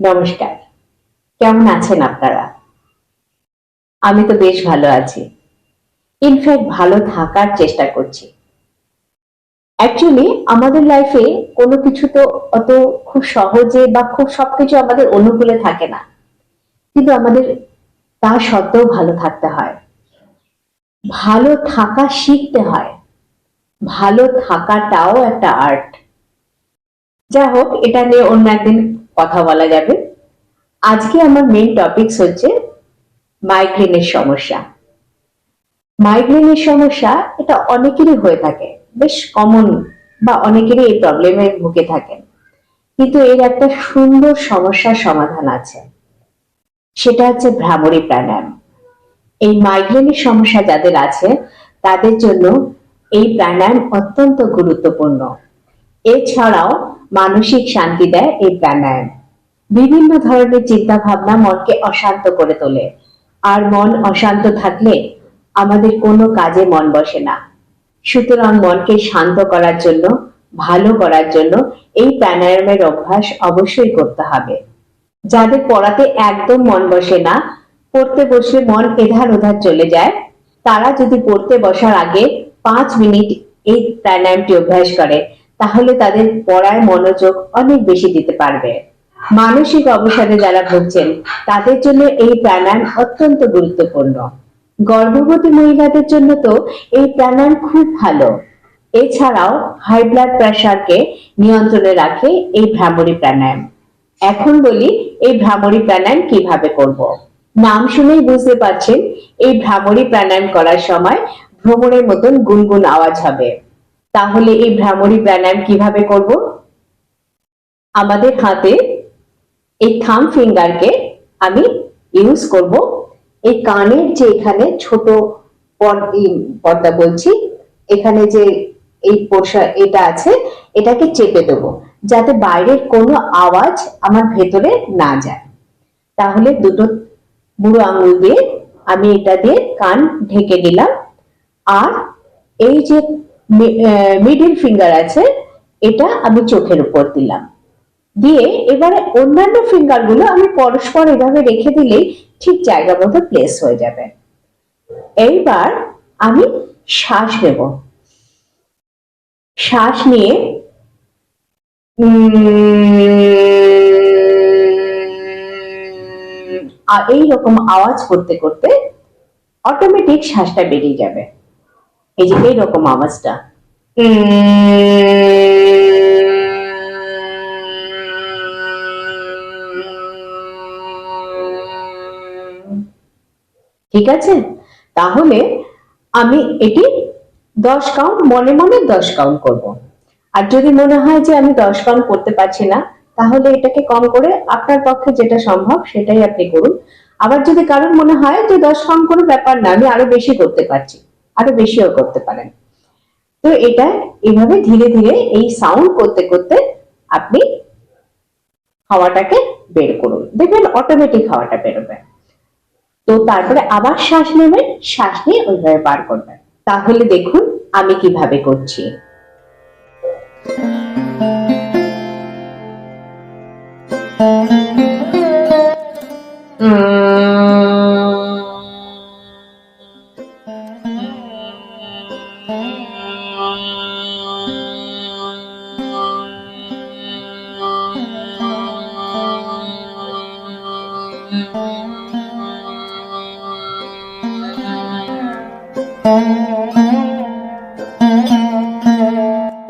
নমস্কার। কেমন আছেন আপনারা? আমি তো বেশ ভালো আছি। ইনফ্যাক্ট ভালো থাকার চেষ্টা করছি। অ্যাকচুয়ালি আমাদের লাইফে কোনো কিছু তো অত খুব সহজে বা খুব সবকিছু আমাদের অনুকূলে থাকে না। কিন্তু আমাদের তা সত্ত্বেও ভালো থাকতে হয়। ভালো থাকা শিখতে হয়। ভালো থাকাটাও একটা আর্ট। যা হোক, এটা নিয়ে অন্য একদিন কথা বলা যাবে। আজকে আমার মেইন টপিকস হচ্ছে মাইগ্রেনের সমস্যা। মাইগ্রেনের সমস্যা এটা অনেকেরই হয়ে থাকে, বেশ কমন বা অনেকেরই এই প্রবলেমে ভুগে থাকেন। কিন্তু এর একটা সুন্দর সমস্যার সমাধান আছে। সেটা হচ্ছে ভ্রামরী প্রাণায়াম। এই মাইগ্রেনের সমস্যা যাদের আছে, তাদের জন্য এই প্রাণায়াম অত্যন্ত গুরুত্বপূর্ণ। এছাড়াও মানসিক শান্তি দেয় এই প্রাণায়াম। বিভিন্ন ধরনের চিন্তা ভাবনা মনকে অশান্ত করে তোলে। আর মন অশান্ত থাকলে আমাদের কোনো কাজে মন বসে না। সুতরাং মনকে শান্ত করার জন্য, ভালো করার জন্য এই প্রাণায়ামের অভ্যাস অবশ্যই করতে হবে। যাদের পড়াতে একদম মন বসে না, পড়তে বসে মন এধার ওধার চলে যায়। তারা যদি পড়তে বসার আগে পাঁচ মিনিট এই প্রাণায়ামটি অভ্যাস করে তাহলে তাদের পড়ায় মনোযোগ অনেক বেশি দিতে পারবে। মানসিক অবসাদে যারা ভুগছেন, তাদের জন্য এই প্রাণায়াম অত্যন্ত গুরুত্বপূর্ণ। গর্ভবতী মহিলাদের জন্য তো এই প্রাণায়াম খুব ভালো। এছাড়াও হাই ব্লাড প্রেশারকে নিয়ন্ত্রণে রাখে এই ভ্রামরী প্রাণায়াম। এখন বলি, এই ভ্রামরী প্রাণায়াম কীভাবে করব। নাম শুনেই বুঝতে পারছেন, এই ভ্রামরী প্রাণায়াম করার সময় ভ্রমণের মতন গুনগুন আওয়াজ হবে। তাহলে এই ভ্রামরী প্রাণায়াম কীভাবে করব? আমাদের হাতে এই থাম ফিঙ্গারকে আমি ইউজ করব। এই কানের যে এখানে ছোট পর্দা বলছি, এখানে যে এই পোষা, এটা আছে, এটাকে চেপে দেবো, যাতে বাইরের কোনো আওয়াজ আমার ভেতরে না যায়। তাহলে দুটো বুড়ো আঙুল দিয়ে আমি এটা দিয়ে কান ঢেকে দিলাম। আর এই যে মিডিল ফিঙ্গার আছে এটা আমি চোখের উপর দিলাম। দিয়ে এবারে অন্যান্য ফিঙ্গারগুলো আমি পরস্পর এভাবে রেখে দিলেই ঠিক জায়গা মতো প্লেস হয়ে যাবে। এইবার আমি শ্বাস নেব। শ্বাস নিয়ে উম, আর এইরকম আওয়াজ করতে করতে অটোমেটিক শ্বাসটা বেরিয়ে যাবে। এই যে এইরকম আওয়াজটা। ঠিক আছে? তাহলে আমি এটি দশ কাউন্ট মনে মনে দশ কাউন্ট করব। আর যদি মনে হয় যে আমি দশ কাউন্ট করতে পারছি না, তাহলে এটাকে কম করে আপনার পক্ষে যেটা সম্ভব সেটাই আপনি করুন। আবার যদি কারোর মনে হয় যে দশ কাউন্ট কোনো ব্যাপার না, আমি আরও বেশি করতে পারছি। আরও বেশিও করতে পারেন। তো এটা এইভাবে ধীরে ধীরে এই সাউন্ড করতে করতে আপনি হাওয়াটাকে বের করুন। দেখবেন অটোমেটিক হাওয়াটা বেরোবে। তো তারপরে আবার শ্বাস নেবেন, শ্বাস নিয়ে ওইভাবে বার করবেন। তাহলে দেখুন আমি কীভাবে করছি।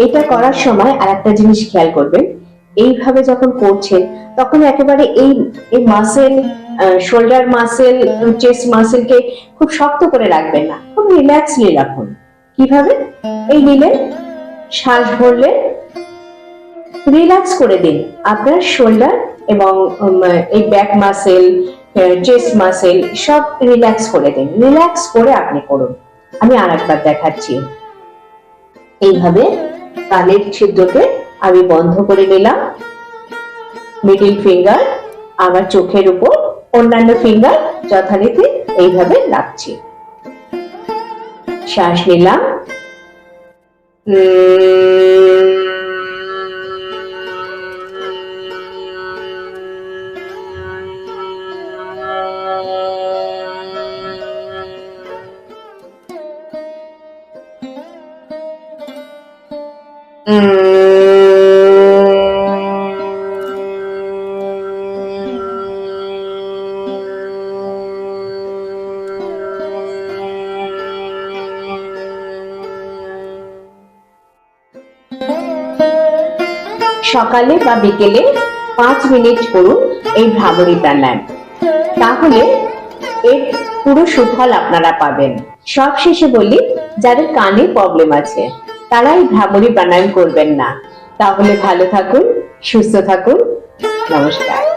এটা করার সময় আর একটা জিনিস খেয়াল করবেন। এইভাবে যখন করছেন, তখন একেবারে এই এই মাসেল শোল্ডার মাসেল চেস্ট মাসেলকে খুব শক্ত করে রাখবেন না। খুব রিল্যাক্সলি রাখুন। কীভাবে? এই নিলেন শ্বাস ভরলে রিল্যাক্স করে দিন। আপনার শোল্ডার এবং এই ব্যাক মাসেল চেস্ট মাসেল সব রিল্যাক্স করে দিন। রিল্যাক্স করে আপনি করুন। আমি আর একবার দেখাচ্ছি। এইভাবে কানের ছিদ্রকে আমি বন্ধ করে নিলাম। মিডিল ফিঙ্গার আমার চোখের উপর অন্যান্য ফিঙ্গার যথারীতি এইভাবে রাখছি শ্বাস নিলাম। উম, সকালে বা বিকেলে পাঁচ মিনিট করুন এই ভ্রামরী প্রাণায়াম তাহলে এর পুরো সুফল আপনারা পাবেন। সব শেষে বলি, যাদের কানে প্রবলেম আছে তারা ভ্রামরি ভ্রামরী প্রাণায়াম করবেন না। তাহলে ভালো থাকুন সুস্থ থাকুন। নমস্কার।